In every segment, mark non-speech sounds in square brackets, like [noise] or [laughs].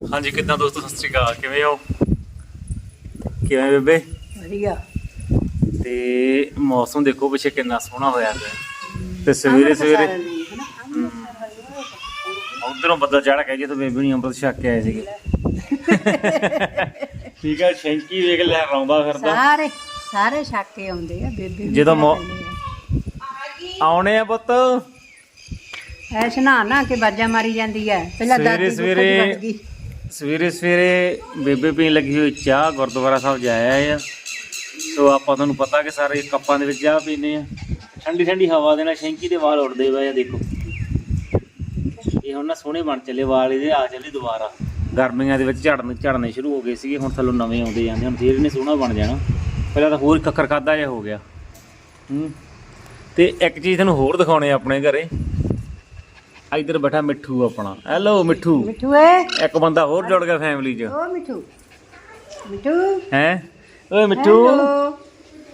ਹਾਂਜੀ ਕਿੱਦਾਂ ਦੋਸਤੋ ਸਤਿ ਸ਼੍ਰੀ ਅਕਾਲ ਕਿਵੇਂ ਹੋ? ਕਿਵੇਂ ਬੇਬੇ? ਵਧੀਆ। ਤੇ ਮੌਸਮ ਦੇਖੋ ਪਿੱਛੇ ਕਿੰਨਾ ਸੋਹਣਾ ਹੋਇਆ ਪਿਆ। ਤੇ ਸਵੇਰੇ ਸਵੇਰੇ ਉਧਰੋਂ ਬੱਦਲ ਚੜ ਕੇ ਜੇ ਤਾਂ ਬੇਬੀ ਨਹੀਂ ਅੰਮ੍ਰਿਤ ਛਕ ਕੇ ਆਏ ਸੀਗੇ। ਠੀਕ ਆ ਸ਼ੈਂਕੀ ਵੇਖ ਲੈ ਰੌਂਦਾ ਫਿਰਦਾ। ਸਾਰੇ ਸਾਰੇ ਛੱਕ ਕੇ ਆਉਂਦੇ ਆ ਬੇਬੀ ਜਦੋਂ ਆਉਣੇ ਆ ਪੁੱਤ। ਆ। ਐਸ਼ ਨਾ ਨਾ ਕੇ ਬਾਜਾ ਮਾਰੀ ਜਾਂਦੀ ਹੈ ਪਹਿਲਾਂ ਸਵੇਰੇ- ਦਾਦੀ ਸਵੇਰੇ ਸਵੇਰੇ ਸਵੇਰੇ ਸਵੇਰੇ ਬੇਬੇ ਪੀਣ ਲੱਗੀ ਹੋਈ ਚਾਹ, ਗੁਰਦੁਆਰਾ ਸਾਹਿਬ ਜਾਇਆ ਆ। ਸੋ ਆਪਾਂ ਤੁਹਾਨੂੰ ਪਤਾ ਕਿ ਸਾਰੇ ਕੱਪਾਂ ਦੇ ਵਿੱਚ ਚਾਹ ਪੀਨੇ ਆ। ਠੰਡੀ ਠੰਡੀ ਹਵਾ ਦੇ ਨਾਲ ਸ਼ੈਂਕੀ ਦੇ ਵਾਲ ਉੱਡਦੇ ਪਏ ਆ, ਦੇਖੋ। ਇਹ ਹੁਣ ਨਾ ਸੋਹਣੇ ਬਣ ਚੱਲੇ, ਵਾਲ ਇਹਦੇ ਆ ਚੱਲੇ ਦੁਬਾਰਾ। ਗਰਮੀਆਂ ਦੇ ਵਿੱਚ ਝੜਨ ਝੜਨੇ ਸ਼ੁਰੂ ਹੋ ਗਏ ਸੀਗੇ, ਹੁਣ ਥੱਲੋਂ ਨਵੇਂ ਆਉਂਦੇ ਜਾਂਦੇ ਹੁਣ ਫੇਰ ਇਹਨੇ ਸੋਹਣਾ ਬਣ ਜਾਣਾ। ਪਹਿਲਾਂ ਤਾਂ ਹੋਰ ਕੱਕਰ ਖਾਦਾ ਜਿਹਾ ਹੋ ਗਿਆ। ਹੂੰ। ਤੇ ਇੱਕ ਚੀਜ਼ ਤੁਹਾਨੂੰ ਹੋਰ ਦਿਖਾਉਣੇ ਆ ਆਪਣੇ ਘਰੇ। ਇੱਧਰ ਬੈਠਾ ਮਿੱਠੂ ਆਪਣਾ। ਹੈਲੋ ਮਿੱਠੂ। ਮਿੱਠੂ ਏ। ਇੱਕ ਬੰਦਾ ਹੋਰ ਜੁੜ ਗਿਆ ਫੈਮਿਲੀ 'ਚ। ਓ ਮਿੱਠੂ। ਮਿੱਠੂ। ਹੈ? ਓਏ ਮਿੱਠੂ। ਹੈਲੋ।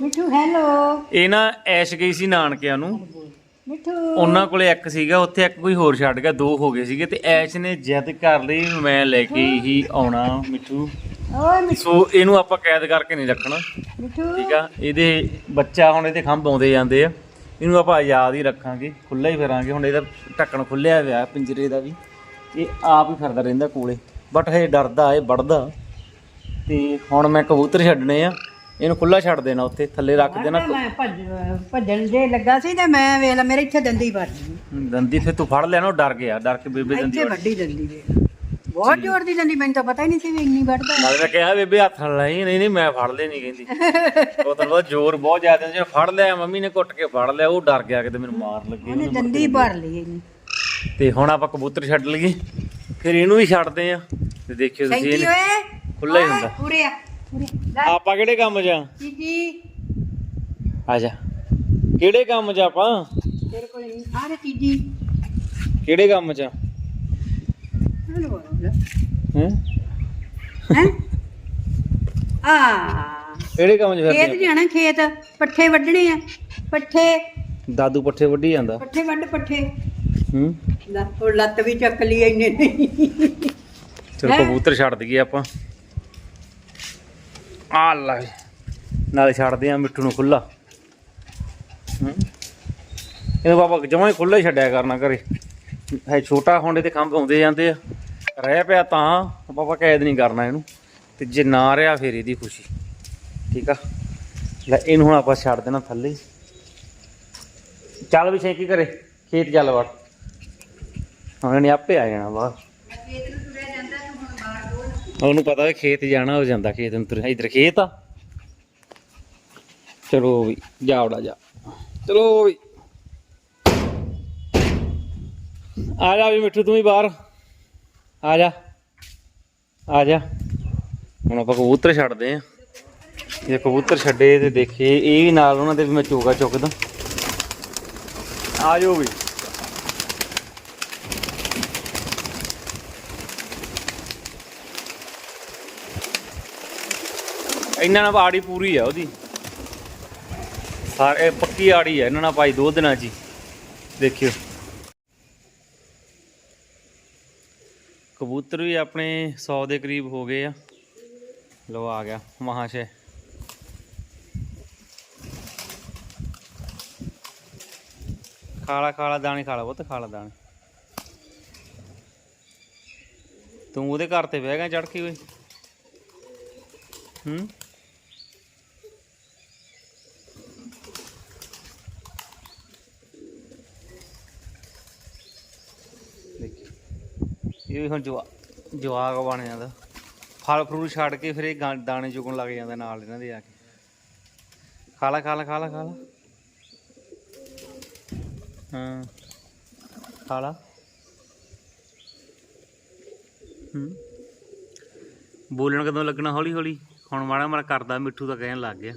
ਮਿੱਠੂ ਹੈਲੋ। ਇਹ ਨਾ ਐਸ਼ ਗਈ ਸੀ ਨਾਨਕਿਆਂ ਨੂੰ। ਮਿੱਠੂ। ਉਹਨਾਂ ਕੋਲੇ ਇੱਕ ਸੀਗਾ ਉੱਥੇ ਇੱਕ ਕੋਈ ਹੋਰ ਛੱਡ ਗਿਆ ਦੋ ਹੋ ਗਏ ਸੀਗੇ ਤੇ ਐਸ਼ ਨੇ ਜਿੱਦ ਕਰ ਲਈ ਵੀ ਮੈਂ ਲੈ ਕੇ ਹੀ ਆਉਣਾ ਮਿੱਠੂ। ਓਏ ਮਿੱਠੂ। ਸੋ ਇਹਨੂੰ ਆਪਾਂ ਕੈਦ ਕਰਕੇ ਨਹੀਂ ਰੱਖਣਾ। ਮਿੱਠੂ। ਠੀਕ ਆ? ਇਹਦੇ ਬੱਚਾ ਹੁਣ ਇਹਦੇ ਖੰਭ ਆਉਂਦੇ ਜਾਂਦੇ ਆ। ਇਹਨੂੰ ਆਪਾਂ ਆਜ਼ਾਦ ਹੀ ਰੱਖਾਂਗੇ ਖੁੱਲਾ ਹੀ ਫਿਰਾਂਗੇ। ਹੁਣ ਇਹਦਾ ਢੱਕਣ ਖੁੱਲਿਆ ਹੋਇਆ ਪਿੰਜਰੇ ਦਾ ਵੀ। ਇਹ ਆਪ ਹੀ ਫਿਰਦਾ ਰਹਿੰਦਾ ਕੋਲੇ। ਬਟ ਇਹ ਡਰਦਾ ਇਹ ਵੜਦਾ ਤੇ ਹੁਣ ਮੈਂ ਕਬੂਤਰ ਛੱਡਣੇ ਆ। ਇਹਨੂੰ ਖੁੱਲਾ ਛੱਡ ਦੇਣਾ ਉੱਥੇ ਥੱਲੇ ਰੱਖ ਦੇਣਾ। ਮੈਂ ਭੱਜ ਭੱਜਣ ਜੇ ਲੱਗਾ ਸੀ ਤੇ ਮੈਂ ਵੇਖ ਲਾ ਮੇਰੇ ਇੱਥੇ ਦੰਦੀ ਵੱਜ ਗਈ। ਦੰਦੀ ਫਿਰ ਤੂੰ ਫੜ ਨਾ ਉਹ ਡਰ ਗਿਆ। ਡਰ ਕੇ ਬੇਬੇ ਦੰਦੀ ਇੱਥੇ ਵੱਡੀ ਦੰਦੀ ਵੇ ਬਹੁਤ ਜ਼ੋਰ ਦੀ ਦੰਦੀ ਮੈਨੂੰ ਤਾਂ ਪਤਾ ਹੀ ਨਹੀਂ ਸੀ ਵੀ ਇੰਨੀ ਵੱਢਦਾ। ਨਾਲ ਮੈਂ ਕਿਹਾ ਬੇਬੇ ਹੱਥ ਨਾਲ ਲਾਈ ਨਹੀਂ ਨਹੀਂ ਮੈਂ ਫੜ ਲੈ ਨਹੀਂ ਕਹਿੰਦੀ। ਉਹ ਤਾਂ ਬਹੁਤ ਜ਼ੋਰ ਬਹੁਤ ਜ਼ਿਆਦਾ ਜੇ ਫੜ ਲਿਆ ਮੰਮੀ ਨੇ ਕੁੱਟ ਕੇ ਫੜ ਲਿਆ ਉਹ ਡਰ ਗਿਆ ਕਿਤੇ ਮੈਨੂੰ ਮਾਰ ਲੱਗੇ ਉਹਨੇ ਦੰਦੀ ਭਰ ਲਈ ਇਹਨੇ। ਤੇ ਹੁਣ ਆਪਾਂ ਕਬੂਤਰ ਛੱਡ ਲਈਏ ਫਿਰ ਇਹਨੂੰ ਵੀ ਛੱਡਦੇ ਆ। ਤੇ ਦੇਖਿਓ ਤੁਸੀਂ ਥੈਂਕ ਯੂ ਇਹਨੇ ਏ ਖੁੱਲਾ ਹੀ ਹੁੰਦਾ। ਪੂਰੇ ਆ ਪੂਰੇ ਲੈ। ਆਪਾਂ ਕਿਹੜੇ ਕੰਮ 'ਚ ਆ? ਚੀਜੀ ਆ ਜਾ। ਕਿਹੜੇ ਕੰਮ 'ਚ ਆਪਾਂ? ਤੇਰੇ ਕੋਲ ਨਹੀਂ ਆ ਰੇ ਚੀਜੀ ਕਿਹੜੇ ਕੰਮ 'ਚ ਆ? ਹੈਂ? ਹੈ? ਆ। ਕਿਹੜੇ ਕੰਮ 'ਚ ਖੇਤ ਜਾਣਾ ਖੇਤ। ਪੱਠੇ ਵੱਢਣੇ ਆ। ਪੱਠੇ? ਦਾਦੂ ਪੱਠੇ ਵੱਢੀ ਜਾਂਦਾ? ਪੱਠੇ ਵੱਢ ਪੱਠੇ। ਹੂੰ? ਲੈ ਉਹ ਲੱਤ ਵੀ ਚੱਕ ਲਈ ਇੰਨੇ ਨਹੀਂ ਚਲੋ ਕਬੂਤਰ ਛੱਡ ਦਈਏ ਆਪਾਂ। ਆ ਲੈ। ਨਾਲੇ ਛੱਡਦੇ ਆ ਮਿੱਠੂ ਨੂੰ ਖੁੱਲਾ ਇਹਨੂੰ ਬਾਬਾ ਜਮਾਂ ਹੀ ਖੁੱਲਾ ਹੀ ਛੱਡਿਆ ਕਰਨਾ ਘਰੇ। ਹੈ ਛੋਟਾ ਹੁੰਦੇ ਤੇ ਖੰਭ ਆਉਂਦੇ ਜਾਂਦੇ ਆ। ਰਹਿ ਪਿਆ ਤਾਂ ਬਾਬਾ ਕੈਦ ਨਹੀਂ ਕਰਨਾ ਇਹਨੂੰ। ਤੇ ਜੇ ਨਾ ਰਿਹਾ ਫਿਰ ਇਹਦੀ ਖੁਸ਼ੀ। ਠੀਕ ਆ? ਲੈ, ਇਹਨੂੰ ਹੁਣ ਆਪਾਂ ਛੱਡ ਦੇਣਾ ਥੱਲੇ ਹੀ। ਚੱਲ ਵੀ ਛੇਕੀ ਕਰੇ? ਖੇਤ ਚੱਲ ਵੜ। ਹੁਣ ਇਹਨੇ ਆਪੇ ਆ ਜਾਣਾ ਬਾਹਰ। ਉਹਨੂੰ ਪਤਾ ਹੈ ਖੇਤ ਜਾਣਾ ਹੋ ਜਾਂਦਾ, ਖੇਤ ਨੂੰ ਤੁਰ ਇਧਰ ਖੇਤ ਆ। ਚਲੋ ਵੀ, ਜਾ ਜਾ। ਚਲੋ ਵੀ। ਆ ਜਾ ਵੀ ਮਿੱਠੂ, ਤੂੰ ਵੀ ਬਾਹਰ। ਆ ਜਾ। ਆ ਜਾ। ਹੁਣ ਆਪਾਂ ਕਬੂਤਰ ਛੱਡਦੇ ਆ। ਇਹ ਕਬੂਤਰ ਛੱਡੇ ਤੇ ਦੇਖੇ ਇਹ ਵੀ ਨਾਲ ਉਹਨਾਂ ਦੇ ਵੀ ਮੈਂ ਚੋਗਾ ਚੁੱਕਦਾ। ਆ ਜਾਓ ਵੀ। ਇਹਨਾਂ ਨਾਲ ਆੜੀ ਪੂਰੀ ਆ ਉਹਦੀ। ਸਾਰੇ ਪੱਕੀ ਆੜੀ ਆ, ਇਹਨਾਂ ਨਾਲ ਭਾਈ ਦੋ ਦਿਨਾਂ 'ਚ ਹੀ। ਦੇਖਿਓ। ਕਬੂਤਰ ਵੀ ਆਪਣੇ 100 ਦੇ ਕਰੀਬ ਹੋ ਗਏ ਆ। ਲੋ ਆ ਗਿਆ ਮਹਾਸ਼ੇ। ਖਾਲਾ ਖਾਲਾ ਦਾਣੇ ਖਾਲਾ ਬਹੁਤ ਖਾਲਾ ਦਾਣੇ। ਤੂੰ ਉਹਦੇ ਘਰ ਤੇ ਬਹਿ ਗਿਆ ਚੜ ਕੇ ਓਏ। ਹੂੰ? ਇਹ ਵੀ ਹੁਣ ਜਵਾ, ਜਵਾਕ ਬਣ ਜਾਂਦਾ। ਫਲ ਫਰੂਟ ਛੱਡ ਕੇ ਫਿਰ ਇਹ ਗਾਂ- ਦਾਣੇ ਚੁਗਣ ਲੱਗ ਜਾਂਦਾ ਨਾਲ ਇਹਨਾਂ ਦੇ ਆ ਕੇ। ਖਾਲਾ ਖਾਲਾ ਖਾਲਾ ਖਾਲਾ ਖਾ ਹਾਂ। ਖਾ ਹੂੰ। ਬੋਲਣ ਕਦੋਂ ਲੱਗਣਾ ਹੌਲੀ ਹੌਲੀ? ਹੁਣ ਮਾੜਾ ਮਾੜਾ ਕਰਦਾ, ਮਿੱਠੂ ਤਾਂ ਕਹਿਣ ਲੱਗ ਗਿਆ।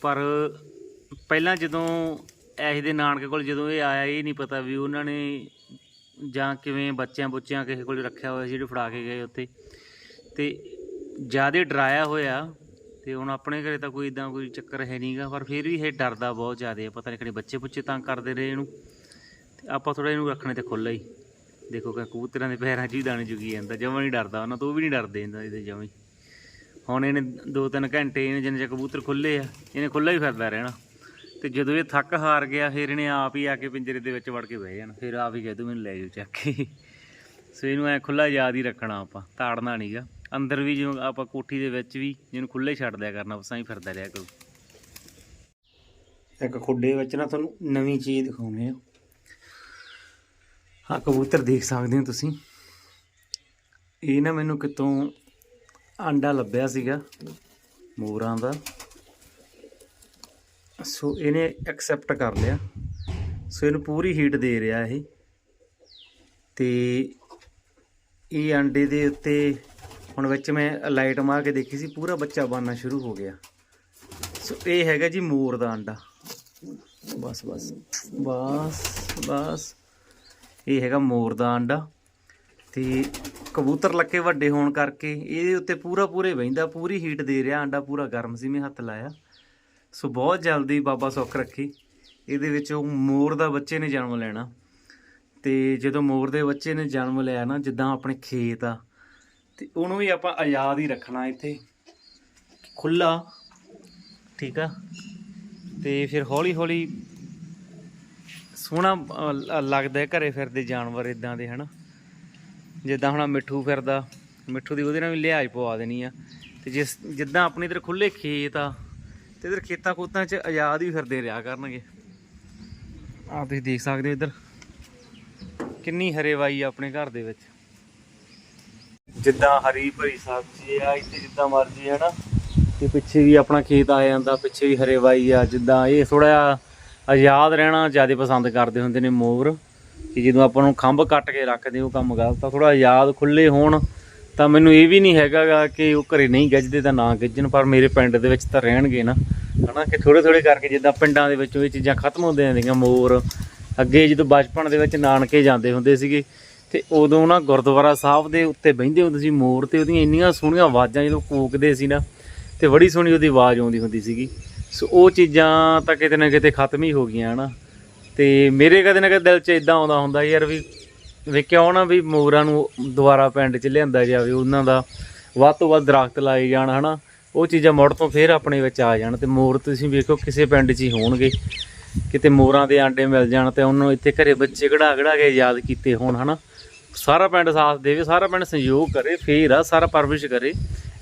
ਪਰ ਪਹਿਲਾਂ ਜਦੋਂ ਐਸ਼ ਦੇ ਨਾਨਕੇ ਕੋਲ ਜਦੋਂ ਇਹ ਆਇਆ, ਇਹ ਨਹੀਂ ਪਤਾ ਵੀ ਉਹਨਾਂ ਨੇ ਜਾਂ ਕਿਵੇਂ ਬੱਚਿਆਂ ਬੁੱਚਿਆਂ ਕਿਸੇ ਕੋਲ ਰੱਖਿਆ ਹੋਇਆ ਸੀ, ਜਿਹੜੇ ਫੜਾ ਕੇ ਗਏ ਉੱਥੇ। ਤੇ ਜਿਆਦੇ ਡਰਾਇਆ ਹੋਇਆ ਤੇ ਹੁਣ ਆਪਣੇ ਘਰੇ ਤਾਂ ਕੋਈ ਇਦਾਂ ਕੋਈ ਚੱਕਰ ਹੈ ਨਹੀਂਗਾ ਪਰ ਫਿਰ ਵੀ ਇਹ ਡਰਦਾ ਬਹੁਤ ਜ਼ਿਆਦਾ ਪਤਾ ਨਹੀਂ ਕਿਹੜੇ ਬੱਚੇ ਬੁੱਚੇ ਤੰਗ ਕਰਦੇ ਰਹੇ ਇਹਨੂੰ। ਤੇ ਆਪਾਂ ਥੋੜਾ ਇਹਨੂੰ ਰੱਖਣੇ ਤੇ ਖੁੱਲ੍ਹਾ ਹੀ। ਦੇਖੋ ਕਿ ਕਬੂਤਰਾਂ ਦੇ ਪੈਰਾਂ 'ਚ ਵੀ ਦਾਣੇ ਚੁਗੀ ਜਾਂਦਾ, ਜਮਾਂ ਨਹੀਂ ਡਰਦਾ ਉਹਨਾਂ ਤੋਂ, ਉਹ ਵੀ ਨਹੀਂ ਡਰਦੇ ਇਹਨਾਂ ਇਹਦੇ ਜਮਾਂ ਹੁਣ ਇਹਨੇ 2-3 ਘੰਟੇ ਇਹਨੇ ਜਿੰਨੇ ਚਿਰ ਕਬੂਤਰ ਖੁੱਲੇ ਆ, ਇਹਨੇ ਖੁੱਲਾ ਹੀ ਫਿਰਦਾ ਰਹਿਣਾ। ਤੇ ਜਦੋਂ ਇਹ ਥੱਕ ਹਾਰ ਗਿਆ, ਫਿਰ ਇਹਨੇ ਆਪ ਹੀ ਆ ਕੇ ਪਿੰਜਰੇ ਦੇ ਵਿੱਚ ਵੜ ਕੇ ਬਹਿ ਜਾਣਾ। ਫਿਰ ਆਪ ਹੀ ਕਹਿ ਦੂ ਮੈਨੂੰ ਲੈ ਜਾਓ ਚੱਕ ਕੇ। ਸੋ ਇਹਨੂੰ ਐ ਖੁੱਲਾ ਯਾਦ ਹੀ ਰੱਖਣਾ ਆਪਾਂ, ਤਾੜਨਾ ਨਹੀਂਗਾ ਅੰਦਰ ਵੀ ਜਿਵੇਂ ਆਪਾਂ ਕੋਠੀ ਦੇ ਵਿੱਚ ਵੀ ਜਿਹਨੂੰ ਖੁੱਲੇ ਛੱਡ ਦਿਆ ਕਰਨਾ ਉਸਾਂ ਹੀ ਫਿਰਦਾ ਰਿਹਾ ਕਰੂ। ਇੱਕ ਖੁੱਡੇ ਵਿੱਚ ਨਾ ਤੁਹਾਨੂੰ ਨਵੀਂ ਚੀਜ਼ ਦਿਖਾਉਣੀ ਆ। ਹਾਂ ਕਬੂਤਰ ਦੇਖ ਸਕਦੇ ਹੋ ਤੁਸੀਂ। ਇਹ ਨਾ ਮੈਨੂੰ ਕਿਤੋਂ ਆਂਡਾ ਲੱਭਿਆ ਸੀਗਾ, ਮੋਰਾਂ ਦਾ। ਸੋ ਇਹਨੇ ਐਕਸੈਪਟ ਕਰ ਲਿਆ। ਸੋ ਇਹਨੂੰ ਪੂਰੀ ਹੀਟ ਦੇ ਰਿਹਾ ਇਹ। ਤੇ ਇਹ ਅੰਡੇ ਦੇ ਉੱਤੇ ਹੁਣ ਵਿੱਚ ਮੈਂ ਲਾਈਟ ਮਾਰ ਕੇ ਦੇਖੀ ਸੀ, ਪੂਰਾ ਬੱਚਾ ਬਣਨਾ ਸ਼ੁਰੂ ਹੋ ਗਿਆ। ਸੋ ਇਹ ਹੈਗਾ ਜੀ ਮੋਰ ਦਾ ਅੰਡਾ। ਬਸ ਬਸ ਬਸ ਬਸ। ਇਹ ਹੈਗਾ ਮੋਰ ਦਾ ਅੰਡਾ। ਤੇ ਕਬੂਤਰ ਲੱਕੇ ਵੱਡੇ ਹੋਣ ਕਰਕੇ ਇਹਦੇ ਉੱਤੇ ਪੂਰਾ ਪੂਰੇ ਬਹਿੰਦਾ, ਪੂਰੀ ਹੀਟ ਦੇ ਰਿਹਾ, ਅੰਡਾ ਪੂਰਾ ਗਰਮ ਸੀ, ਮੈਂ ਹੱਥ ਲਾਇਆ। ਸੋ ਬਹੁਤ ਜਲਦੀ ਬਾਬਾ ਸੁੱਖ ਰੱਖੀ। ਇਹਦੇ ਵਿੱਚ ਉਹ ਮੋਰ ਦਾ ਬੱਚੇ ਨੇ ਜਨਮ ਲੈਣਾ। ਤੇ ਜਦੋਂ ਮੋਰ ਦੇ ਬੱਚੇ ਨੇ ਜਨਮ ਲਿਆ ਨਾ, ਜਿੱਦਾਂ ਆਪਣੇ ਖੇਤ ਆ, ਤੇ ਉਹਨੂੰ ਵੀ ਆਪਾਂ ਆਜ਼ਾਦ ਹੀ ਰੱਖਣਾ ਇੱਥੇ। ਖੁੱਲਾ ਠੀਕ ਆ? ਤੇ ਫਿਰ ਹੌਲੀ ਹੌਲੀ ਸੋਹਣਾ ਲੱਗਦਾ ਹੈ ਘਰੇ ਫਿਰਦੇ ਜਾਨਵਰ ਇਦਾਂ ਦੇ, ਹਨਾ? ਜਿੱਦਾਂ ਹੁਣ ਮਿੱਠੂ ਫਿਰਦਾ, ਮਿੱਠੂ ਦੀ ਉਹਦੇ ਨਾਲ ਵੀ ਲਿਹਾਜ਼ ਪਵਾ ਦੇਣੀ ਆ। ਤੇ ਜਿਸ, ਜਿੱਦਾਂ ਆਪਣੇ ਇਧਰ ਖੁੱਲੇ ਖੇਤ ਆ ਤੇ ਇਧਰ ਖੇਤਾਂ ਖੂਤਾਂ 'ਚ ਆਜ਼ਾਦ ਹੀ ਫਿਰਦੇ ਰਿਹਾ ਕਰਨਗੇ। ਆ ਤੁਸੀਂ ਦੇਖ ਸਕਦੇ ਹੋ ਇਧਰ। ਕਿੰਨੀ ਹਰੇਵਾਈ ਆ ਆਪਣੇ ਘਰ ਦੇ ਵਿੱਚ। ਜਿੱਦਾਂ ਹਰੀ ਭਰੀ ਸਬਜ਼ੀ ਆ, ਇੱਥੇ ਜਿੱਦਾਂ ਮਰਜ਼ੀ ਹੈ ਨਾ। ਤੇ ਪਿੱਛੇ ਵੀ ਆਪਣਾ ਖੇਤ ਆ ਜਾਂਦਾ, ਪਿੱਛੇ ਵੀ ਹਰੇਵਾਈ ਆ। ਜਿੱਦਾਂ ਇਹ ਥੋੜਾ ਆਜ਼ਾਦ ਰਹਿਣਾ ਜ਼ਿਆਦਾ ਪਸੰਦ ਕਰਦੇ ਹੁੰਦੇ ਨੇ ਮੋਰ। ਕਿ ਜਦੋਂ ਆਪਾਂ ਨੂੰ ਖੰਭ ਕੱਟ ਕੇ ਰੱਖਦੇ, ਉਹ ਕੰਮ ਗਲਤ ਆ। ਥੋੜਾ ਆਜ਼ਾਦ ਖੁੱਲੇ ਹੋਣ ਤਾਂ ਮੈਨੂੰ ਇਹ ਵੀ ਨਹੀਂ ਹੈਗਾਗਾ ਕਿ ਉਹ ਘਰੇ ਨਹੀਂ ਗੱਜਦੇ ਤਾਂ ਨਾ ਗੱਜਣ, ਪਰ ਮੇਰੇ ਪਿੰਡ ਦੇ ਵਿੱਚ ਤਾਂ ਰਹਿਣਗੇ ਨਾ। ਹਨਾ ਕਿ ਥੋੜੇ ਥੋੜੇ ਕਰਕੇ ਜਿੱਦਾਂ ਪਿੰਡਾਂ ਦੇ ਵਿੱਚੋਂ ਇਹ ਚੀਜ਼ਾਂ ਖਤਮ ਹੁੰਦੀਆਂ ਜਾਂਦੀਆਂ ਮੋਰ। ਅੱਗੇ ਜਦੋਂ ਬਚਪਨ ਦੇ ਵਿੱਚ ਨਾਨਕੇ ਜਾਂਦੇ ਹੁੰਦੇ ਸੀਗੇ, ਤੇ ਉਦੋਂ ਨਾ ਗੁਰਦੁਆਰਾ ਸਾਹਿਬ ਦੇ ਉੱਤੇ ਬਹਿੰਦੇ ਹੁੰਦੇ ਸੀ ਮੋਰ ਤੇ ਉਹਦੀਆਂ ਇੰਨੀਆਂ ਸੋਹਣੀਆਂ ਆਵਾਜ਼ਾਂ ਜਦੋਂ ਕੂਕਦੇ ਸੀ ਨਾ, ਤੇ ਬੜੀ ਸੋਹਣੀ ਉਹਦੀ ਆਵਾਜ਼ ਆਉਂਦੀ ਹੁੰਦੀ ਸੀਗੀ। ਸੋ ਉਹ ਚੀਜ਼ਾਂ ਤਾਂ ਕਿਤੇ ਨਾ ਕਿਤੇ ਖਤਮ ਹੀ ਹੋ ਗਈਆਂ, ਹਨਾ। ਤੇ ਮੇਰੇ ਕਦੇ ਨਾ ਕਦੇ ਦਿਲ 'ਚ ਇਦਾਂ ਆਉਂਦਾ ਹੁੰਦਾ ਯਾਰ ਵੀ ਵੀ ਕਿਉਂ ਨਾ ਵੀ ਮੋਰਾਂ ਨੂੰ ਦੁਬਾਰਾ ਪਿੰਡ 'ਚ ਲਿਆਂਦਾ ਜਾਵੇ, ਉਹਨਾਂ ਦਾ ਵੱਧ ਤੋਂ ਵੱਧ ਦਰਖਤ ਲਾਏ ਜਾਣ, ਹਨਾ? ਉਹ ਚੀਜ਼ਾਂ ਮੁੜ ਤੋਂ ਫੇਰ ਆਪਣੇ ਵਿੱਚ ਆ ਜਾਣ ਤੇ ਮੋਰ ਤੁਸੀਂ ਵੇਖੋ ਕਿਸੇ ਪਿੰਡ 'ਚ ਹੀ ਹੋਣਗੇ। ਕਿਤੇ ਮੋਰਾਂ ਦੇ ਆਂਡੇ ਮਿਲ ਜਾਣ ਤੇ ਉਹਨੂੰ ਇੱਥੇ ਘਰੇ ਬੱਚੇ ਕਢਾ ਕਢਾ ਕੇ ਯਾਦ ਕੀਤੇ ਹੋਣ, ਹਨਾ? ਸਾਰਾ ਪਿੰਡ ਸਾਥ ਦੇਵੇ, ਸਾਰਾ ਪਿੰਡ ਸਹਿਯੋਗ ਕਰੇ, ਫੇਰ ਆ, ਸਾਰਾ ਪਰਵਿਸ਼ ਕਰੇ।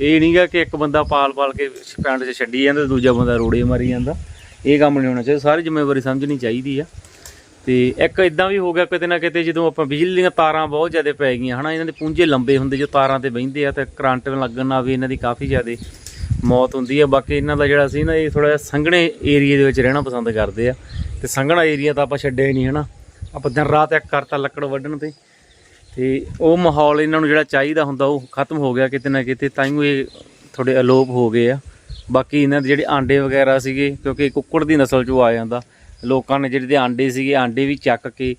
ਇਹ ਨਹੀਂਗਾ ਕਿ ਇੱਕ ਬੰਦਾ ਪਾਲ ਪਾਲ ਕੇ ਪਿੰਡ 'ਚ ਛੱਡੀ ਜਾਂਦਾ ਤੇ ਦੂਜਾ ਬੰਦਾ ਰੋੜੇ ਮਾਰੀ ਜਾਂਦਾ। ਇਹ ਕੰਮ ਨਹੀਂ ਹੋਣਾ ਚਾਹੀਦਾ, ਸਾਰੀ ਜ਼ਿੰਮੇਵਾਰੀ ਸਮਝਣੀ ਚਾਹੀਦੀ ਆ। ਤੇ ਇੱਕ ਇਦਾਂ ਵੀ ਹੋ ਗਿਆ ਕਿਤੇ ਨਾ ਕਿਤੇ ਜਦੋਂ ਆਪਾਂ ਬਿਜਲੀ ਦੀਆਂ ਤਾਰਾਂ ਬਹੁਤ ਜ਼ਿਆਦਾ ਪੈ ਗਈਆਂ, ਹਨਾ, ਇਹਨਾਂ ਦੇ ਪੁੰਜੇ ਲੰਬੇ ਹੁੰਦੇ, ਜੋ ਤਾਰਾਂ ਤੇ ਬਹਿੰਦੇ ਆ ਤੇ ਕਰੰਟ ਲੱਗਣ ਨਾਲ ਵੀ ਇਹਨਾਂ ਦੀ ਕਾਫੀ ਜ਼ਿਆਦਾ ਮੌਤ ਹੁੰਦੀ ਆ। ਬਾਕੀ ਇਹਨਾਂ ਦਾ ਜਿਹੜਾ ਸੀ ਨਾ, ਇਹ ਥੋੜਾ ਜਿਹਾ ਸੰਘਣੇ ਏਰੀਏ ਦੇ ਵਿੱਚ ਰਹਿਣਾ ਪਸੰਦ ਕਰਦੇ ਆ। ਤੇ ਸੰਘਣਾ ਏਰੀਆ ਤਾਂ ਆਪਾਂ ਛੱਡਿਆ ਹੀ ਨਹੀਂ, ਹਨਾ। ਆਪਾਂ ਦਿਨ ਰਾਤ ਇੱਕ ਕਰਤਾ ਲੱਕੜ ਵੱਢਣ ਤੇ। ਤੇ ਉਹ ਮਾਹੌਲ ਇਹਨਾਂ ਨੂੰ ਜਿਹੜਾ ਚਾਹੀਦਾ ਹੁੰਦਾ, ਉਹ ਖਤਮ ਹੋ ਗਿਆ ਕਿਤੇ ਨਾ ਕਿਤੇ, ਤਾਂ ਹੀ ਇਹ ਥੋੜੇ ਅਲੋਪ ਹੋ ਗਏ ਆ। ਬਾਕੀ ਇਹਨਾਂ ਦੇ ਜਿਹੜੇ ਆਂਡੇ ਵਗੈਰਾ ਸੀਗੇ, ਕਿਉਂਕਿ ਕੁੱਕੜ ਦੀ ਨਸਲ ਚੋਂ ਆ ਜਾਂਦਾ। ਲੋਕਾਂ ਨੇ ਜਿਹੜੇ ਦੇ ਆਂਡੇ ਸੀਗੇ, ਆਂਡੇ ਵੀ ਚੱਕ ਕੇ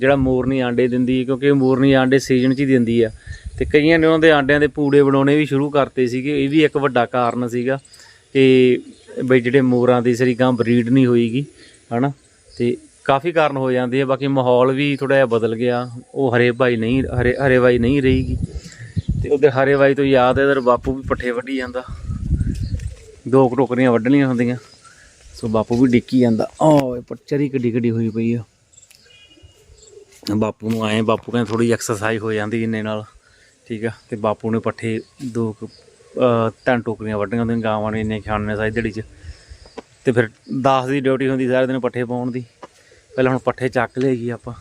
ਜਿਹੜਾ ਮੋਰਨੀ ਆਂਡੇ ਦਿੰਦੀ ਹੈ, ਕਿਉਂਕਿ ਮੋਰਨੀ ਆਂਡੇ ਸੀਜ਼ਨ 'ਚ ਹੀ ਦਿੰਦੀ ਆ। ਤੇ ਕਈਆਂ ਨੇ ਉਹਨਾਂ ਦੇ ਆਂਡਿਆਂ ਦੇ ਪੂੜੇ ਬਣਾਉਣੇ ਵੀ ਸ਼ੁਰੂ ਕਰਤੇ ਸੀਗੇ, ਇਹ ਵੀ ਇੱਕ ਵੱਡਾ ਕਾਰਨ ਸੀਗਾ ਕਿ ਬਈ ਜਿਹੜੇ ਮੋਰਾਂ ਦੀ ਸਰੀ ਗਾਂ ਬਰੀਡ ਨਹੀਂ ਹੋਈਗੀ, ਹਨਾ? ਤੇ ਕਾਫੀ ਕਾਰਨ ਹੋ ਜਾਂਦੇ ਆ, ਬਾਕੀ ਮਾਹੌਲ ਵੀ ਥੋੜਾ ਜਿਹਾ ਬਦਲ ਗਿਆ, ਉਹ ਹਰੇ ਭਾਈ ਨਹੀਂ, ਹਰੇ ਹਰੇ ਭਾਈ ਨਹੀਂ ਰਹੀਗੀ। ਤੇ ਉਹਦੇ ਹਰੇ ਭਾਈ ਤੋਂ ਯਾਦ ਹੈ, ਇਧਰ ਬਾਪੂ ਵੀ ਪੱਠੇ ਵੱਢੀ ਜਾਂਦਾ। ਦੋ ਟੋਕਰੀਆਂ ਵੱਢਣੀਆਂ ਹੁੰਦੀਆਂ, ਸੋ ਬਾਪੂ ਵੀ ਡਿੱਕੀ ਜਾਂਦਾ। ਓਏ ਚਰੀ ਕਿੱਡੀ ਕਿੱਡੀ ਹੋਈ ਪਈ ਆ। ਬਾਪੂ ਨੂੰ ਆਏ, ਬਾਪੂ ਕਹਿੰਦੇ ਥੋੜੀ ਐਕਸਰਸਾਈਜ਼ ਹੋ ਜਾਂਦੀ ਇੰਨੇ ਨਾਲ, ਠੀਕ ਆ? ਤੇ ਬਾਪੂ ਨੇ ਪੱਠੇ ਦੋ ਤਿੰਨ ਟੋਕਰੀਆਂ ਵੱਢੀਆਂ ਹੁੰਦੀਆਂ ਗਾਵਾਂ ਨੇ ਇੰਨੇ ਖਾਣੇ ਸਾਰੀ ਦਿਹਾੜੀ 'ਚ। ਤੇ ਫਿਰ 10 ਦੀ ਡਿਊਟੀ ਹੁੰਦੀ ਸਾਰੇ ਦਿਨ ਪੱਠੇ ਪਾਉਣ ਦੀ। ਪਹਿਲਾਂ ਹੁਣ ਪੱਠੇ ਚੱਕ ਲਏ ਜੀ ਆਪਾਂ।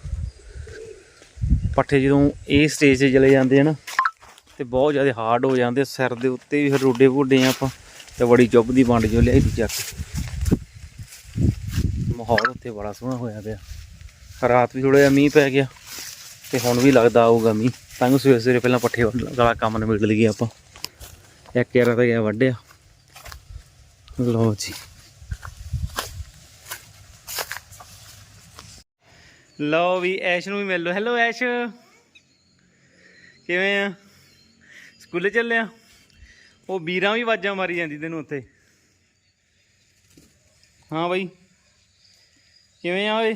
ਪੱਠੇ ਜਦੋਂ ਇਹ ਸਟੇਜ 'ਤੇ ਚਲੇ ਜਾਂਦੇ ਆ ਨਾ, ਤੇ ਬਹੁਤ ਜ਼ਿਆਦਾ ਹਾਰਡ ਹੋ ਜਾਂਦੇ ਸਿਰ ਦੇ ਉੱਤੇ ਵੀ ਫਿਰ ਰੋਡੇ ਭੁੱਡੇ ਆ ਆਪਾਂ। ਤੇ ਬੜੀ ਚੁੱਭ ਦੀ ਵੰਡ ਜੋ ਲਿਆਈ ਦੀ ਚੱਕ। ਮਾਹੌਲ ਉੱਥੇ ਬੜਾ ਸੋਹਣਾ ਹੋਇਆ ਪਿਆ। ਰਾਤ ਵੀ ਥੋੜਾ ਜਿਹਾ ਮੀਂਹ ਪੈ ਗਿਆ ਤੇ ਹੁਣ ਵੀ ਲੱਗਦਾ ਆਊਗਾ ਮੀਂਹ। ਤਾਂ ਕਿ ਸਵੇਰੇ ਸਵੇਰੇ ਪਹਿਲਾਂ ਪੱਠੇ ਵੱਢ- ਵਾਲਾ ਕੰਮ ਨਿਬੇੜ ਲਈਏ ਆਪਾਂ। ਇੱਕ ਯਾਰਾ ਤਾਂ ਗਿਆ ਵੱਢਿਆ। ਲਓ ਜੀ। ਲਓ ਵੀ, ਐਸ਼ ਨੂੰ ਵੀ ਮਿਲ ਲਓ। ਹੈਲੋ ਐਸ਼। ਕਿਵੇਂ ਆ? ਸਕੂਲੇ ਚੱਲਿਆ? ਉਹ ਵੀਰਾਂ ਵੀ ਆਵਾਜ਼ਾਂ ਮਾਰੀ ਜਾਂਦੀ ਤੈਨੂੰ ਉੱਥੇ। ਹਾਂ ਬਾਈ। ਕਿਵੇਂ ਆ ਓਏ?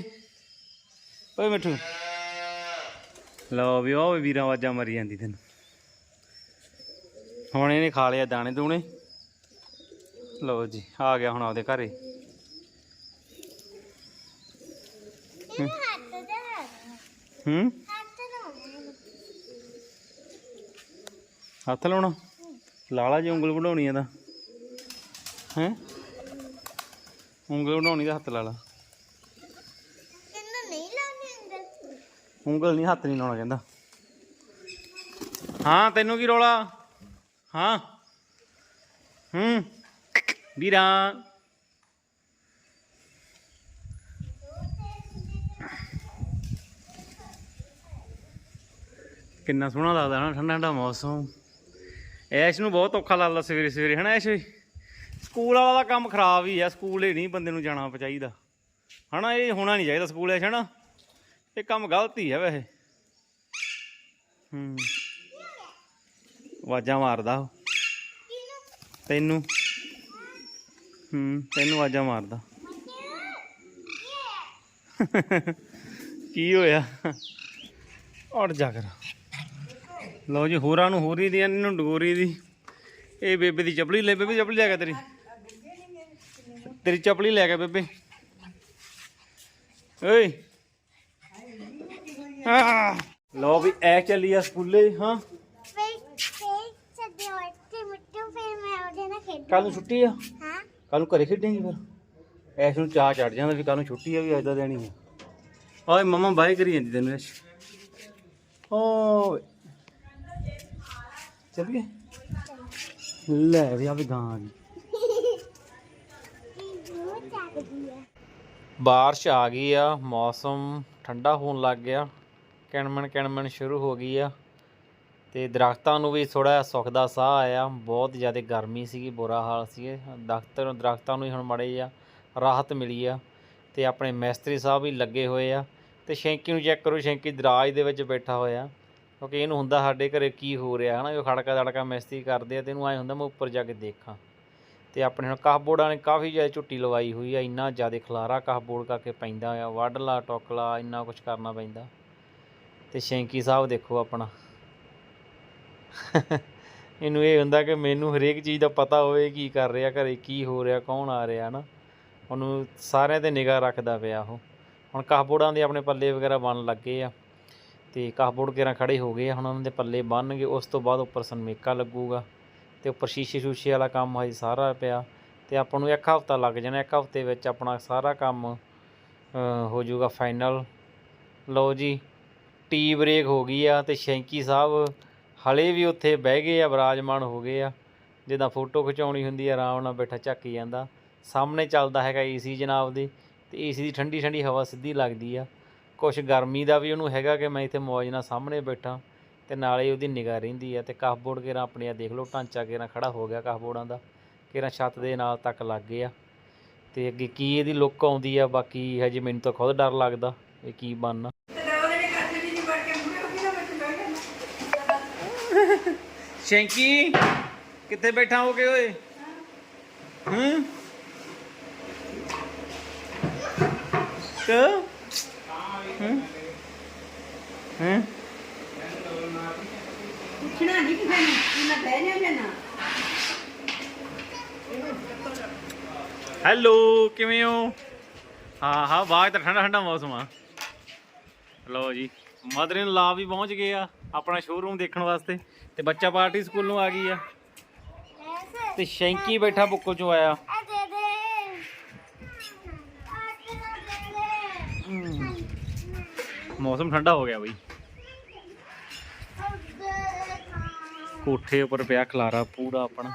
ਓਏ ਮਿੱਠੂ। ਲਓ ਵੀ ਉਹ ਵੀ ਵੀਰਾਂ ਆਵਾਜ਼ਾਂ ਮਰੀ ਜਾਂਦੀ ਤੈਨੂੰ। ਹੁਣ ਇਹਨੇ ਖਾ ਲਿਆ ਦਾਣੇ ਦੂਣੇ। ਲਓ ਜੀ ਆ ਗਿਆ ਹੁਣ ਆਪਦੇ ਘਰੇ। ਹੂੰ? ਹੱਥ ਲਾਉਣਾ। ਲਾਲਾ ਜੀ ਉਂਗਲ ਵਢਾਉਣੀ ਆ ਤਾਂ। ਹੈ? ਉਂਗਲ ਵਢਾਉਣੀ ਦਾ ਹੱਥ ਲਾ ਲਾ ਉਂਗਲ ਨਹੀਂ, ਹੱਥ ਨਹੀਂ ਲਾਉਣਾ ਕਹਿੰਦਾ। ਹਾਂ, ਤੈਨੂੰ ਕੀ ਰੋਲਾ? ਹਾਂ। ਹੂੰ। ਵੀਰਾਂ। ਕਿੰਨਾ ਸੋਹਣਾ ਲੱਗਦਾ ਨਾ ਠੰਡਾ ਠੰਡਾ ਮੌਸਮ। ਐਸ਼ ਨੂੰ ਬਹੁਤ ਔਖਾ ਲੱਗਦਾ ਸਵੇਰੇ ਸਵੇਰੇ, ਹਨਾ ਐਸ਼? ਸਕੂਲ ਵਾਲਾ ਦਾ ਕੰਮ ਖਰਾਬ ਹੀ ਆ, ਸਕੂਲ ਹੀ ਨਹੀਂ ਬੰਦੇ ਨੂੰ ਜਾਣਾ ਚਾਹੀਦਾ। ਹਨਾ, ਇਹ ਹੋਣਾ ਨਹੀਂ ਚਾਹੀਦਾ ਸਕੂਲ ਐਸ਼, ਹਨਾ? ਇਹ ਕੰਮ ਗਲਤ ਹੀ ਹੈ ਵੈਸੇ। ਹੂੰ। ਆਵਾਜ਼ਾਂ ਮਾਰਦਾ ਉਹ। ਤੈਨੂੰ। ਹੂੰ ਤੈਨੂੰ ਆਵਾਜ਼ਾਂ ਮਾਰਦਾ। ਕੀ ਹੋਇਆ? ਉੱਠ ਜਾ ਕਰ ਲਓ ਜੀ ਹੋਰਾਂ ਨੂੰ ਹੋਰੀ ਦੀ ਇਹਨੂੰ ਡਗੋਰੀ ਦੀ। ਇਹ ਬੇਬੇ ਦੀ ਚਪਲੀ ਲੈ ਬੇਬੇ ਚਪਲੀ ਲੈ ਕੇ ਤੇਰੀ। ਤੇਰੀ ਚਪਲੀ ਲੈ ਕੇ ਬੇਬੇ। ਓਏ। ਆਹ, ਲਓ ਵੀ ਐ ਚੱਲੀ ਆ ਸਕੂਲੇ ਹਾਂ। ਕੱਲ ਨੂੰ ਛੁੱਟੀ ਆ? ਕੱਲ ਨੂੰ ਘਰੇ ਖੇਡਾਂਗੇ ਫਿਰ? ਐਸ ਨੂੰ ਚਾਹ ਚੜ ਜਾਂਦਾ ਵੀ ਕੱਲ ਨੂੰ ਛੁੱਟੀ ਆ ਵੀ ਅੱਜ ਦਾ ਹੀ ਆ। ਓਏ ਮਮਾ ਬਾਈ ਕਰੀ ਜਾਂਦੀ ਤੈਨੂੰ ਐਸ਼ ਓਏ। ਚੱਲ ਗਏ ਲੈ ਵੀ ਆ ਵੀ ਗਾਂ ਆ ਗਈ। [laughs] ਬਾਰਿਸ਼ ਆ ਗਈ ਆ ਮੌਸਮ ਠੰਡਾ ਹੋਣ ਲੱਗ ਗਿਆ। ਕਿਣਮਣ ਕਿਣਮਣ ਸ਼ੁਰੂ ਹੋ ਗਈ ਆ। ਤੇ ਦਰਖਤਾਂ ਨੂੰ ਵੀ ਥੋੜਾ ਸੁੱਖ ਦਾ ਸਾਹ ਆਇਆ। ਬਹੁਤ ਜ਼ਿਆਦਾ ਗਰਮੀ ਸੀਗੀ, ਬੁਰਾ ਹਾਲ ਸੀ ਦਰਖਤ ਦਰਖਤਾਂ ਨੂੰ ਹੀ ਹੁਣ ਮੜੇ ਆ ਰਾਹਤ ਮਿਲੀ ਆ। ਤੇ ਆਪਣੇ ਮਿਸਤਰੀ ਸਾਹਿਬ ਵੀ ਲੱਗੇ ਹੋਏ ਆ। ਤੇ ਸ਼ੈਂਕੀ ਨੂੰ ਚੈੱਕ ਕਰੋ, ਸ਼ੈਂਕੀ ਦਰਾਜ ਦੇ ਵਿੱਚ ਬੈਠਾ ਹੋਇਆ। ਕਿਉਂਕਿ ਇਹਨੂੰ ਹੁੰਦਾ ਸਾਡੇ ਘਰੇ ਕੀ ਹੋ ਰਿਹਾ, ਹਨਾ? ਜੋ ਖੜਕਾ ਦੜਕਾ ਮਿਸਤਰੀ ਕਰਦੇ ਆ ਤੇ ਇਹਨੂੰ ਐ ਹੁੰਦਾ, ਮੈਂ ਉੱਪਰ ਜਾ ਕੇ ਦੇਖਾਂ। ਤੇ ਆਪਣੇ ਹੁਣ ਕਾਹਬੋਰਡਾਂ ਨੇ ਕਾਫੀ ਜ਼ਿਆਦਾ ਝੁੱਟੀ ਲਵਾਈ ਹੋਈ ਆ। ਇੰਨਾ ਜ਼ਿਆਦਾ ਖਲਾਰਾ ਕਾਹਬੋਰਡ ਕਰਕੇ ਪੈਂਦਾ ਆ। ਵੱਢ ਲਾ ਟੁੱਕ ਇੰਨਾ ਕੁਝ ਕਰਨਾ ਪੈਂਦਾ। ਤੇ ਸ਼ੈਂਕੀ ਸਾਹਿਬ ਦੇਖੋ ਆਪਣਾ। ਇਹਨੂੰ ਇਹ ਹੁੰਦਾ ਕਿ ਮੈਨੂੰ ਹਰੇਕ ਚੀਜ਼ ਦਾ ਪਤਾ ਹੋਵੇ ਕੀ ਕਰ ਰਿਹਾ ਘਰੇ ਕੀ ਹੋ ਰਿਹਾ ਕੌਣ ਆ ਰਿਹਾ ਨਾ ਉਹਨੂੰ ਸਾਰਿਆਂ ਤੇ ਨਿਗਾਹ ਰੱਖਦਾ ਪਿਆ ਉਹ। ਹੁਣ ਕਾਹਬੋਰਡਾਂ ਦੇ ਆਪਣੇ ਪੱਲੇ ਵਗੈਰਾ ਬਣ ਲੱਗੇ ਆ। ਤੇ ਕਾਹਬੋਰਡ ਕਿਰਾਂ ਖੜੇ ਹੋ ਗਏ ਆ ਹੁਣ ਉਹਨਾਂ ਦੇ ਪੱਲੇ ਬਣਨਗੇ ਉਸ ਤੋਂ ਬਾਅਦ ਉੱਪਰ ਸਨਮੇਕਾ ਲੱਗੂਗਾ। ਤੇ ਉੱਪਰ ਸ਼ੀਸ਼ੇ ਸ਼ੂਸ਼ੇ ਵਾਲਾ ਕੰਮ ਹਜੇ ਸਾਰਾ ਪਿਆ। ਤੇ ਆਪਾਂ ਨੂੰ ਇੱਕ ਹਫ਼ਤਾ ਲੱਗ ਜਾਣਾ ਇੱਕ ਹਫ਼ਤੇ ਵਿੱਚ ਆਪਣਾ ਸਾਰਾ ਕੰਮ ਅ, ਹੋ ਜਾਊਗਾ ਫਾਈਨਲ ਲਓ ਜੀ ਟੀ ਬ੍ਰੇਕ ਹੋ ਗਈ ਆ ਤੇ ਸ਼ੈਂਕੀ ਸਾਹਿਬ ਹਲੇ ਵੀ ਉੱਥੇ ਬਹਿ ਗਏ ਆ ਵਿਰਾਜਮਾਨ ਹੋ ਗਏ ਆ। ਜਿੱਦਾਂ ਫੋਟੋ ਖਿਚਾਉਣੀ ਹੁੰਦੀ ਆ, ਆਰਾਮ ਨਾਲ ਬੈਠਾ ਝੱਕੀ ਜਾਂਦਾ। ਸਾਹਮਣੇ ਚੱਲਦਾ ਹੈਗਾ ਏਸੀ ਜਨਾਬ ਦੇ ਤੇ ਏਸੀ ਦੀ ਠੰਡੀ ਠੰਡੀ ਹਵਾ ਸਿੱਧੀ ਲੱਗਦੀ ਆ। ਕੁਛ ਗਰਮੀ ਦਾ ਵੀ ਉਹਨੂੰ ਹੈਗਾ ਕਿ ਮੈਂ ਇੱਥੇ ਮੌਜ ਨਾਲ ਸਾਹਮਣੇ ਬੈਠਾ ਤੇ ਨਾਲੇ ਉਹਦੀ ਨਿਗਾਹ ਰਹਿੰਦੀ ਆ ਤੇ ਕਾਹਬੋਰਡ ਕੇਰਾਂ ਆਪਣੇ ਆ ਦੇਖ ਲਓ, ਢਾਂਚਾ ਕੇਰਾਂ ਖੜਾ ਹੋ ਗਿਆ ਕਾਹਬੋਰਡਾਂ ਦਾ ਕੇਰਾਂ ਛੱਤ ਦੇ ਨਾਲ ਤੱਕ ਲੱਗ ਗਏ ਆ ਤੇ ਅੱਗੇ ਕੀ ਇਹਦੀ ਲੁੱਕ ਆਉਂਦੀ ਆ, ਬਾਕੀ ਹਜੇ ਮੈਨੂੰ ਤਾਂ ਖੁਦ ਡਰ ਲੱਗਦਾ, ਇਹ ਕੀ ਬਣਨਾ। ਸ਼ੈਂਕੀ ਕਿੱਥੇ ਬੈਠਾ ਹੋ ਕੇ ਓਏ? ਹੂੰ? ਕ ਹੂੰ? ਹੂੰ? ਪੁੱਛਣਾ ਨਹੀਂ ਕਿਸੇ ਨੂੰ ਇਹਨਾਂ ਬਹਿ ਜਾ ਜਾਣਾ ਹੈਲੋ ਕਿਵੇਂ ਹੋ? ਹਾਂ ਹਾਂ ਬਾਹਰ ਤਾਂ ਠੰਡਾ ਠੰਡਾ ਮੌਸਮ ਆ। ਲਓ ਜੀ ਮਦਰ ਇਨ ਲਾ ਵੀ ਪਹੁੰਚ ਗਏ ਆ ਆਪਣਾ ਸ਼ੋਰੂਮ ਦੇਖਣ ਵਾਸਤੇ। ਤੇ ਬੱਚਾ ਪਾਰਟੀ ਸਕੂਲ ਨੂੰ ਆ ਗਈ ਆ। ਤੇ ਸ਼ੈਂਕੀ ਬੈਠਾ ਬੁੱਕੋ ਚੋਂ ਆਇਆ। ਮੌਸਮ ਠੰਡਾ ਹੋ ਗਿਆ ਬਈ। ਕੋਠੇ ਉੱਪਰ ਪਿਆ ਖਲਾਰਾ ਪੂਰਾ ਆਪਣਾ।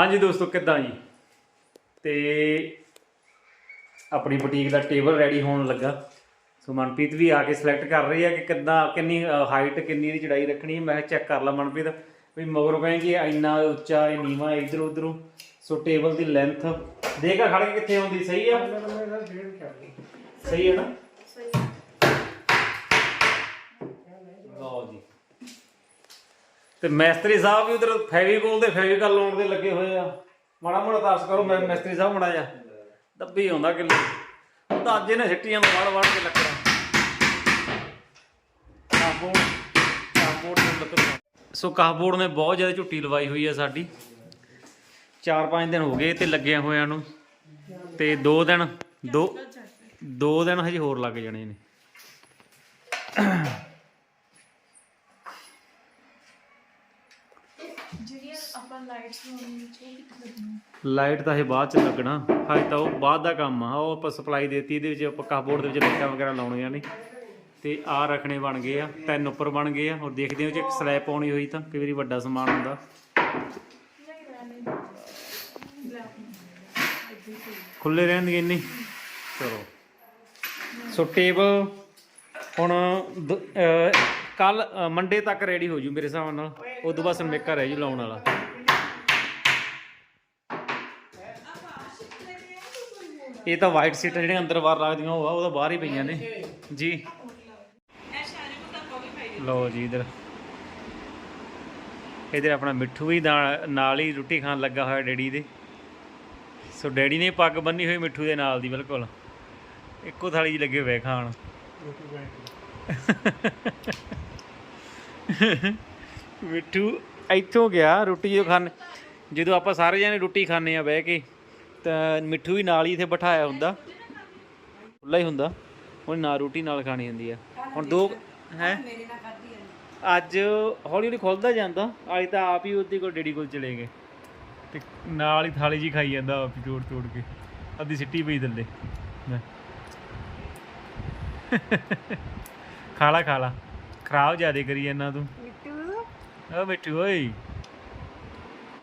ਹਾਂਜੀ ਦੋਸਤੋ ਕਿੱਦਾਂ ਜੀ? ਤੇ ਆਪਣੀ ਬੁਟੀਕ ਦਾ ਟੇਬਲ ਰੈਡੀ ਹੋਣ ਲੱਗਾ। ਸੋ ਮਨਪ੍ਰੀਤ ਵੀ ਆ ਕੇ ਸਿਲੈਕਟ ਕਰ ਰਹੀ ਹੈ ਕਿ ਕਿੰਨਾ ਕਿੰਨੀ ਹਾਈਟ ਕਿੰਨੀ ਦੀ ਚੜਾਈ ਰੱਖਣੀ ਹੈ। ਮੈਂ ਚੈੱਕ ਕਰ ਲਾ ਮਨਪ੍ਰੀਤ। ਵੀ ਮਗਰੋਂ ਕਹਿੰਗੇ ਇੰਨਾ ਉੱਚਾ ਇਹ ਨੀਵਾ ਇਧਰ ਉਧਰੋਂ। ਸੋ ਟੇਬਲ ਦੀ ਲੈਂਥ ਦੇਖਾ ਖੜ ਕੇ ਕਿੱਥੇ ਆਉਂਦੀ ਸਹੀ ਆ? ਸਹੀ ਹੈ ਨਾ? ਲਓ ਜੀ। ਤੇ ਮੈਸਤਰੀ ਸਾਹਿਬ ਵੀ ਉਧਰ ਫੈਵੀਕੋਲ ਦੇ ਫੈਵੀਕਲ ਲਾਉਣ ਦੇ ਲੱਗੇ ਹੋਏ ਆ। ਮਾੜਾ ਮਾੜਾ ਤਾਸ ਕਰੋ, ਮੈਂ ਮੈਸਤਰੀ ਸਾਹਿਬ ਮੜਾ ਜਾ। ਦੱਬੀ ਆਉਂਦਾ ਕਿਲੋ। ਉਹ ਤਾਂ ਸਿੱਟੀਆਂ ਵੜ ਵੜ ਕੇ ਲੱਕੜਾਂ। ਕਾਬੋਰਡ ਕਾਬੋਰਡ ਦੇ ਲੱਕੜਾਂ। ਸੋ ਕਾਬੋਰਡ ਨੇ ਬਹੁਤ ਜ਼ਿਆਦਾ ਝੁੱਟੀ ਲਵਾਈ ਹੋਈ ਹੈ ਸਾਡੀ। 4-5 ਦਿਨ ਹੋ ਗਏ ਤੇ ਲੱਗਿਆ ਹੋਇਆਂ ਨੂੰ। ਤੇ 2 ਦਿਨ, ਦੋ ਦੋ ਦਿਨ ਹਜੇ ਹੋਰ ਲੱਗ ਜਾਣੇ ਨੇ ਜਿਹੜੀਆਂ ਆਪਾਂ ਲਾਈਟਸ ਲਾਉਣੀ ਵਿੱਚ ਲਾਈਟ ਤਾਂ ਇਹ ਬਾਅਦ ਚ ਲੱਗਣਾ। ਹਜੇ ਤਾਂ ਉਹ ਬਾਅਦ ਦਾ ਕੰਮ ਆ। ਉਹ ਆਪਾਂ ਸਪਲਾਈ ਦੇਤੀ, ਇਹਦੇ ਵਿੱਚ ਆਪਾਂ ਕਾਬੋਰਡ ਦੇ ਵਿੱਚ ਲਾਈਟਾਂ ਵਗੈਰਾ ਲਾਉਣੀਆਂ ਨੇ। ਤੇ ਆ ਰੱਖਣੇ ਬਣ ਗਏ ਆ। ਤਿੰਨ ਉੱਪਰ ਬਣ ਗਏ ਆ। ਹੋਰ ਦੇਖਦੇ ਹਾਂ ਜੇ ਇੱਕ ਸਲੈਬ ਪਾਉਣੀ ਹੋਈ ਤਾਂ ਕਈ ਵਾਰੀ ਵੱਡਾ ਸਮਾਨ ਹੁੰਦਾ। ਨਹੀਂ ਖੁੱਲੇ ਰਹਿਣਗੇ ਇੰਨੇ। ਚਲੋ। ਸੋ ਟੇਬਲ ਹੁਣ ਕੱਲ ਮੰਡੇ ਤੱਕ ਰੈਡੀ ਹੋ ਜੂ ਮੇਰੇ ਹਿਸਾਬ ਨਾਲ। ਉਦੋਂ ਤੋਂ ਬਾਅਦ ਸਨਮੇਕਾ ਰਹਿ ਜੂ ਲਾਉਣ ਵਾਲਾ। ਇਹ ਤਾਂ ਵਾਈਟ ਸੀਟਾਂ ਜਿਹੜੀਆਂ ਅੰਦਰ ਬਾਹਰ ਲੱਗਦੀਆਂ ਉਹ ਆ ਉਹ ਤਾਂ ਬਾਹਰ ਹੀ ਪਈਆਂ ਨੇ। ਜੀ। ਲਓ ਜੀ ਇਧਰ। ਇਧਰ ਆਪਣਾ ਮਿੱਠੂ ਵੀ ਨਾਲ ਨਾਲ ਹੀ ਰੋਟੀ ਖਾਣ ਲੱਗਾ ਹੋਇਆ ਡੈਡੀ ਦੇ। ਸੋ ਡੈਡੀ ਨੇ ਪੱਗ ਬੰਨੀ ਹੋਈ ਮਿੱਠੂ ਦੇ ਨਾਲ ਦੀ ਬਿਲਕੁਲ। ਇੱਕੋ ਥਾਲੀ 'ਚ ਲੱਗੇ ਹੋਏ ਖਾਣ। ਮਿੱਠੂ ਇੱਥੋਂ ਗਿਆ ਰੋਟੀ ਜੋ ਖਾਣ ਜਦੋਂ ਆਪਾਂ ਸਾਰੇ ਜਣੇ ਰੋਟੀ ਖਾਣੇ ਆ ਬਹਿ ਕੇ। ਤਾਂ ਮਿੱਠੂ ਵੀ ਨਾਲ ਹੀ ਇੱਥੇ ਬਿਠਾਇਆ ਹੁੰਦਾ। ਖੁੱਲਾ ਹੀ ਹੁੰਦਾ। ਹੁਣ ਨਾ ਰੋਟੀ ਨਾਲ ਖਾਣੀ ਹੁੰਦੀ ਆ। ਹੁਣ ਦੋ ਹੈ? ਅੱਜ ਹੌਲੀ ਹੌਲੀ ਖੁੱਲਦਾ ਜਾਂਦਾ। ਅੱਜ ਤਾਂ ਆਪ ਹੀ ਉਹਦੇ ਕੋਲ ਡੈਡੀ ਕੋਲ ਚਲੇ ਗਏ। ਤੇ ਨਾਲ ਹੀ ਥਾਲੀ ਜੀ ਖਾਈ ਜਾਂਦਾ ਆਪ ਹੀ ਤੋੜ ਤੋੜ ਕੇ। ਅੱਧੀ ਸਿੱਟੀ ਪਈ ਥੱਲੇ। ਖਾਲਾ ਖਾਲਾ। ਖਰਾਬ ਜਿਆਦੇ ਕਰੀ ਜਾਂਦਾ ਤੂੰ। ਮਿੱਟੂ ਓ ਮਿੱਠੂ ਓਏ।